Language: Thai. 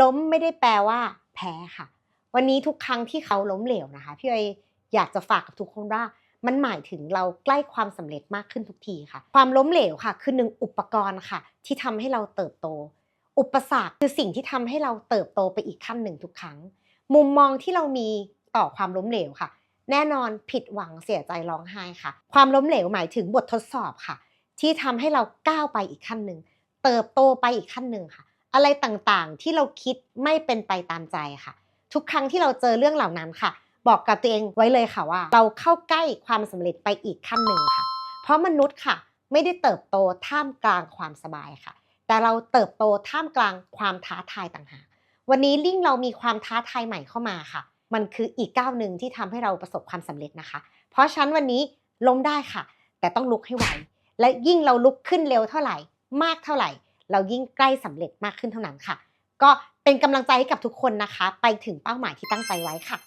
ล้มไม่ได้แปลว่า แพ้ค่ะ วันนี้ทุกครั้งที่เขาล้มเหลวนะคะพี่เอยอยากจะฝากกับทุกคนว่า มันหมายถึงเราใกล้ความสำเร็จมากขึ้นทุกทีค่ะ ความล้มเหลวค่ะ คือหนึ่งอุปกรณ์ค่ะ ที่ทำให้เราเติบโต อุปสรรคคือสิ่งที่ทำให้เราเติบโตไปอีกขั้นหนึ่งทุกครั้ง มุมมองที่เรามีต่อความล้มเหลวค่ะ แน่นอนผิดหวังเสียใจร้องไห้ค่ะ ความล้มเหลวหมายถึงบททดสอบค่ะ ที่ทำให้เราก้าวไปอีกขั้นหนึ่งเติบโตไปอีกขั้นหนึ่งค่ะ อะไรต่างๆ ที่เราคิดไม่เป็นไปตามใจค่ะ ทุกครั้งที่เราเจอเรื่องเหล่านั้นค่ะ บอกกับตัวเองไว้เลยค่ะว่า เราเข้าใกล้ความสำเร็จไปอีกขั้นหนึ่งค่ะ เพราะมนุษย์ค่ะ ไม่ได้เติบโตท่ามกลางความสบายค่ะ แต่เราเติบโตท่ามกลางความท้าทายต่างหากวันนี้ลิ่งเรามีความท้าทายใหม่เข้ามาค่ะ มันคืออีกก้าวหนึ่งที่ทำให้เราประสบความสำเร็จนะคะ เพราะฉันวันนี้ล้มได้ค่ะ แต่ต้องลุกให้ไวและยิ่งเราลุกขึ้นเร็วเท่าไหร่ มากเท่าไหร่ เรายิ่งใกล้สำเร็จมากขึ้นเท่านั้นค่ะ ก็เป็นกำลังใจให้กับทุกคนนะคะ ไปถึงเป้าหมายที่ตั้งใจไว้ค่ะ